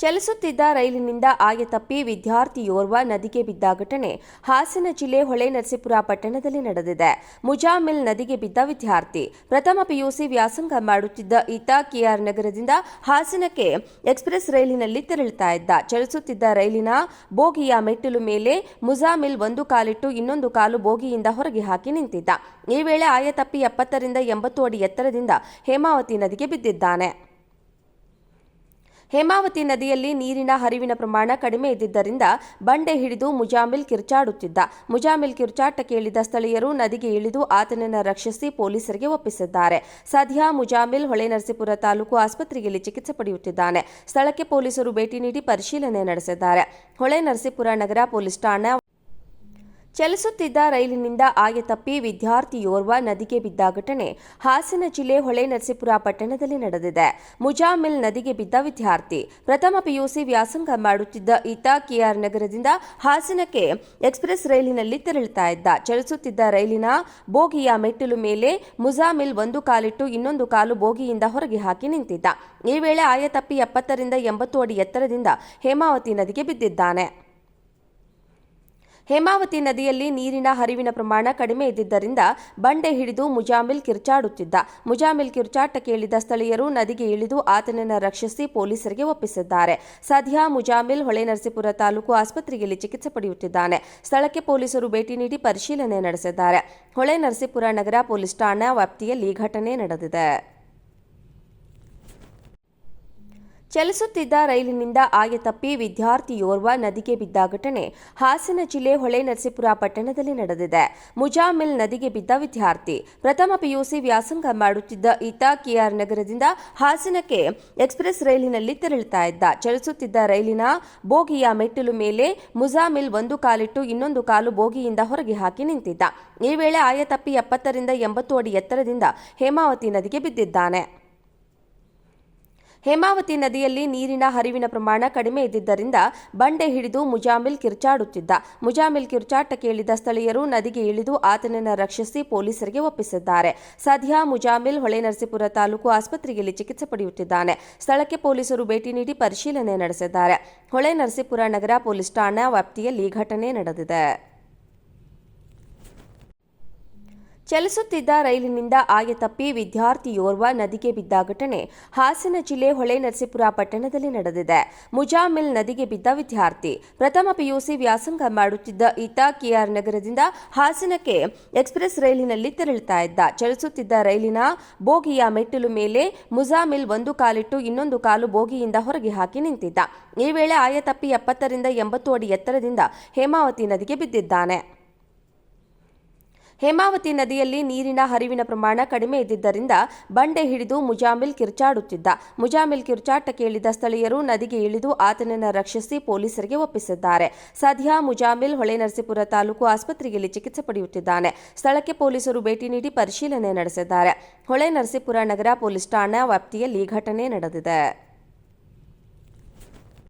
ಚಲಿಸುತ್ತಿದ್ದ ರೈಲಿನಿಂದ ಆಯತಪ್ಪಿ ವಿದ್ಯಾರ್ಥಿಯೋರ್ವ ನದಿಗೆ ಬಿದ್ದ ಘಟನೆ ಹಾಸನ ಜಿಲ್ಲೆ ಹೊಳೆನರಸೀಪುರ ಪಟ್ಟಣದಲ್ಲಿ ನಡೆದಿದೆ. ಮುಜಾಮಿಲ್ ನದಿಗೆ ಬಿದ್ದ ವಿದ್ಯಾರ್ಥಿ. ಪ್ರಥಮ ಪಿಯುಸಿ ವ್ಯಾಸಂಗ ಮಾಡುತ್ತಿದ್ದ ಈತ ಕೆಆರ್ ನಗರದಿಂದ ಹಾಸನಕ್ಕೆ ಎಕ್ಸ್ಪ್ರೆಸ್ ರೈಲಿನಲ್ಲಿ ತೆರಳುತ್ತಾ ಇದ್ದ. ಚಲಿಸುತ್ತಿದ್ದ ರೈಲಿನ ಬೋಗಿಯ ಮೆಟ್ಟಿಲು ಮೇಲೆ ಮುಜಾಮಿಲ್ ಒಂದು ಕಾಲಿಟ್ಟು ಇನ್ನೊಂದು ಕಾಲು ಬೋಗಿಯಿಂದ ಹೊರಗೆ ಹಾಕಿ ನಿಂತಿದ್ದ. ಈ ವೇಳೆ ಆಯತಪ್ಪಿ ಎಪ್ಪತ್ತರಿಂದ ಎಂಬತ್ತು ಅಡಿ ಎತ್ತರದಿಂದ ಹೇಮಾವತಿ ನದಿಗೆ ಬಿದ್ದಿದ್ದಾನೆ. ಹೇಮಾವತಿ ನದಿಯಲ್ಲಿ ನೀರಿನ ಹರಿವಿನ ಪ್ರಮಾಣ ಕಡಿಮೆ ಇದ್ದಿದ್ದರಿಂದ ಬಂಡೆ ಹಿಡಿದು ಮುಜಾಮಿಲ್ ಕಿರ್ಚಾಡುತ್ತಿದ್ದ. ಮುಜಾಮಿಲ್ ಕಿರ್ಚಾಟ ಕೇಳಿದ ಸ್ಥಳೀಯರು ನದಿಗೆ ಇಳಿದು ಆತನನ್ನು ರಕ್ಷಿಸಿ ಪೊಲೀಸರಿಗೆ ಒಪ್ಪಿಸಿದ್ದಾರೆ. ಸದ್ಯ ಮುಜಾಮಿಲ್ ಹೊಳೆನರಸೀಪುರ ತಾಲೂಕು ಆಸ್ಪತ್ರೆಯಲ್ಲಿ ಚಿಕಿತ್ಸೆ ಪಡೆಯುತ್ತಿದ್ದಾನೆ. ಸ್ಥಳಕ್ಕೆ ಪೊಲೀಸರು ಭೇಟಿ ನೀಡಿ ಪರಿಶೀಲನೆ ನಡೆಸಿದ್ದಾರೆ. ಹೊಳೆನರಸೀಪುರ ನಗರ ಪೊಲೀಸ್ ಠಾಣಾ ಚಲಿಸುತ್ತಿದ್ದ ರೈಲಿನಿಂದ ಆಯತಪ್ಪಿ ವಿದ್ಯಾರ್ಥಿಯೋರ್ವ ನದಿಗೆ ಬಿದ್ದ ಘಟನೆ ಹಾಸನ ಜಿಲ್ಲೆ ಹೊಳೆನರಸೀಪುರ ಪಟ್ಟಣದಲ್ಲಿ ನಡೆದಿದೆ. ಮುಜಾಮಿಲ್ ನದಿಗೆ ಬಿದ್ದ ವಿದ್ಯಾರ್ಥಿ. ಪ್ರಥಮ ಪಿಯುಸಿ ವ್ಯಾಸಂಗ ಮಾಡುತ್ತಿದ್ದ ಈತ ಕೆಆರ್ ನಗರದಿಂದ ಹಾಸನಕ್ಕೆ ಎಕ್ಸ್ಪ್ರೆಸ್ ರೈಲಿನಲ್ಲಿ ತೆರಳುತ್ತಾ ಇದ್ದ. ಚಲಿಸುತ್ತಿದ್ದ ರೈಲಿನ ಬೋಗಿಯ ಮೆಟ್ಟಿಲು ಮೇಲೆ ಮುಜಾಮಿಲ್ ಒಂದು ಕಾಲಿಟ್ಟು ಇನ್ನೊಂದು ಕಾಲು ಬೋಗಿಯಿಂದ ಹೊರಗೆ ಹಾಕಿ ನಿಂತಿದ್ದ. ಈ ವೇಳೆ ಆಯತಪ್ಪಿ ಎಪ್ಪತ್ತರಿಂದ ಎಂಬತ್ತು ಅಡಿ ಎತ್ತರದಿಂದ ಹೇಮಾವತಿ ನದಿಗೆ ಬಿದ್ದಿದ್ದಾನೆ. ಹೇಮಾವತಿ ನದಿಯಲ್ಲಿ ನೀರಿನ ಹರಿವಿನ ಪ್ರಮಾಣ ಕಡಿಮೆ ಇದ್ದಿದ್ದರಿಂದ ಬಂಡೆ ಹಿಡಿದು ಮುಜಾಮಿಲ್ ಕಿರ್ಚಾಡುತ್ತಿದ್ದ. ಮುಜಾಮಿಲ್ ಕಿರ್ಚಾಟ ಕೇಳಿದ ಸ್ಥಳೀಯರು ನದಿಗೆ ಇಳಿದು ಆತನನ್ನು ರಕ್ಷಿಸಿ ಪೊಲೀಸರಿಗೆ ಒಪ್ಪಿಸಿದ್ದಾರೆ. ಸದ್ಯ ಮುಜಾಮಿಲ್ ಹೊಳೆನರಸೀಪುರ ತಾಲೂಕು ಆಸ್ಪತ್ರೆಯಲ್ಲಿ ಚಿಕಿತ್ಸೆ ಪಡೆಯುತ್ತಿದ್ದಾನೆ. ಸ್ಥಳಕ್ಕೆ ಪೊಲೀಸರು ಭೇಟಿ ನೀಡಿ ಪರಿಶೀಲನೆ ನಡೆಸಿದ್ದಾರೆ. ಹೊಳೆನರಸೀಪುರ ನಗರ ಪೊಲೀಸ್ ಠಾಣಾ ವ್ಯಾಪ್ತಿಯಲ್ಲಿ ಘಟನೆ ನಡೆದಿದೆ. ಚಲಿಸುತ್ತಿದ್ದ ರೈಲಿನಿಂದ ಆಯತಪ್ಪಿ ವಿದ್ಯಾರ್ಥಿಯೋರ್ವ ನದಿಗೆ ಬಿದ್ದ ಘಟನೆ ಹಾಸನ ಜಿಲ್ಲೆ ಹೊಳೆನರಸೀಪುರ ಪಟ್ಟಣದಲ್ಲಿ ನಡೆದಿದೆ. ಮುಜಾಮಿಲ್ ನದಿಗೆ ಬಿದ್ದ ವಿದ್ಯಾರ್ಥಿ. ಪ್ರಥಮ ಪಿಯುಸಿ ವ್ಯಾಸಂಗ ಮಾಡುತ್ತಿದ್ದ ಈತ ಕೆಆರ್ ನಗರದಿಂದ ಹಾಸನಕ್ಕೆ ಎಕ್ಸ್ಪ್ರೆಸ್ ರೈಲಿನಲ್ಲಿ ತೆರಳುತ್ತಾ ಇದ್ದ. ಚಲಿಸುತ್ತಿದ್ದ ರೈಲಿನ ಬೋಗಿಯ ಮೆಟ್ಟಿಲು ಮೇಲೆ ಮುಜಾಮಿಲ್ ಒಂದು ಕಾಲಿಟ್ಟು ಇನ್ನೊಂದು ಕಾಲು ಬೋಗಿಯಿಂದ ಹೊರಗೆ ಹಾಕಿ ನಿಂತಿದ್ದ. ಈ ವೇಳೆ ಆಯತಪ್ಪಿ ಎಪ್ಪತ್ತರಿಂದ ಎಂಬತ್ತು ಅಡಿ ಎತ್ತರದಿಂದ ಹೇಮಾವತಿ ನದಿಗೆ ಬಿದ್ದಿದ್ದಾನೆ. ಹೇಮಾವತಿ ನದಿಯಲ್ಲಿ ನೀರಿನ ಹರಿವಿನ ಪ್ರಮಾಣ ಕಡಿಮೆ ಇದ್ದಿದ್ದರಿಂದ ಬಂಡೆ ಹಿಡಿದು ಮುಜಾಮಿಲ್ ಕಿರ್ಚಾಡುತ್ತಿದ್ದ. ಮುಜಾಮಿಲ್ ಕಿರ್ಚಾಟ ಕೇಳಿದ ಸ್ಥಳೀಯರು ನದಿಗೆ ಇಳಿದು ಆತನನ್ನು ರಕ್ಷಿಸಿ ಪೊಲೀಸರಿಗೆ ಒಪ್ಪಿಸಿದ್ದಾರೆ. ಸದ್ಯ ಮುಜಾಮಿಲ್ ಹೊಳೆನರಸೀಪುರ ತಾಲೂಕು ಆಸ್ಪತ್ರೆಯಲ್ಲಿ ಚಿಕಿತ್ಸೆ ಪಡೆಯುತ್ತಿದ್ದಾನೆ. ಸ್ಥಳಕ್ಕೆ ಪೊಲೀಸರು ಭೇಟಿ ನೀಡಿ ಪರಿಶೀಲನೆ ನಡೆಸಿದ್ದಾರೆ. ಹೊಳೆನರಸೀಪುರ ನಗರ ಪೊಲೀಸ್ ಠಾಣಾ ವ್ಯಾಪ್ತಿಯಲ್ಲಿ ಘಟನೆ ನಡೆದಿದೆ. ಚಲಿಸುತ್ತಿದ್ದ ರೈಲಿನಿಂದ ಆಯತಪ್ಪಿ ವಿದ್ಯಾರ್ಥಿಯೋರ್ವ ನದಿಗೆ ಬಿದ್ದ ಘಟನೆ ಹಾಸನ ಜಿಲ್ಲೆ ಹೊಳೆನರಸೀಪುರ ಪಟ್ಟಣದಲ್ಲಿ ನಡೆದಿದೆ. ಮುಜಾಮಿಲ್ ನದಿಗೆ ಬಿದ್ದ ವಿದ್ಯಾರ್ಥಿ. ಪ್ರಥಮ ಪಿಯುಸಿ ವ್ಯಾಸಂಗ ಮಾಡುತ್ತಿದ್ದ ಈತ ಕೆಆರ್ ನಗರದಿಂದ ಹಾಸನಕ್ಕೆ ಎಕ್ಸ್ಪ್ರೆಸ್ ರೈಲಿನಲ್ಲಿ ತೆರಳುತ್ತಾ ಇದ್ದ. ಚಲಿಸುತ್ತಿದ್ದ ರೈಲಿನ ಬೋಗಿಯ ಮೆಟ್ಟಿಲು ಮೇಲೆ ಮುಜಾಮಿಲ್ ಒಂದು ಕಾಲಿಟ್ಟು ಇನ್ನೊಂದು ಕಾಲು ಬೋಗಿಯಿಂದ ಹೊರಗೆ ಹಾಕಿ ನಿಂತಿದ್ದ. ಈ ವೇಳೆ ಆಯತಪ್ಪಿ ಎಪ್ಪತ್ತರಿಂದ ಎಂಬತ್ತು ಅಡಿ ಎತ್ತರದಿಂದ ಹೇಮಾವತಿ ನದಿಗೆ ಬಿದ್ದಿದ್ದಾನೆ. ಹೇಮಾವತಿ ನದಿಯಲ್ಲಿ ನೀರಿನ ಹರಿವಿನ ಪ್ರಮಾಣ ಕಡಿಮೆ ಇದ್ದಿದ್ದರಿಂದ ಬಂಡೆ ಹಿಡಿದು ಮುಜಾಮಿಲ್ ಕಿರ್ಚಾಡುತ್ತಿದ್ದ. ಮುಜಾಮಿಲ್ ಕಿರ್ಚಾಟ ಕೇಳಿದ ಸ್ಥಳೀಯರು ನದಿಗೆ ಇಳಿದು ಆತನನ್ನು ರಕ್ಷಿಸಿ ಪೊಲೀಸರಿಗೆ ಒಪ್ಪಿಸಿದ್ದಾರೆ. ಸದ್ಯ ಮುಜಾಮಿಲ್ ಹೊಳೆನರಸೀಪುರ ತಾಲೂಕು ಆಸ್ಪತ್ರೆಯಲ್ಲಿ ಚಿಕಿತ್ಸೆ ಪಡೆಯುತ್ತಿದ್ದಾನೆ. ಸ್ಥಳಕ್ಕೆ ಪೊಲೀಸರು ಭೇಟಿ ನೀಡಿ ಪರಿಶೀಲನೆ ನಡೆಸಿದ್ದಾರೆ. ಹೊಳೆನರಸೀಪುರ ನಗರ ಪೊಲೀಸ್ ಠಾಣಾ ವ್ಯಾಪ್ತಿಯಲ್ಲಿ ಘಟನೆ ನಡೆದಿದೆ.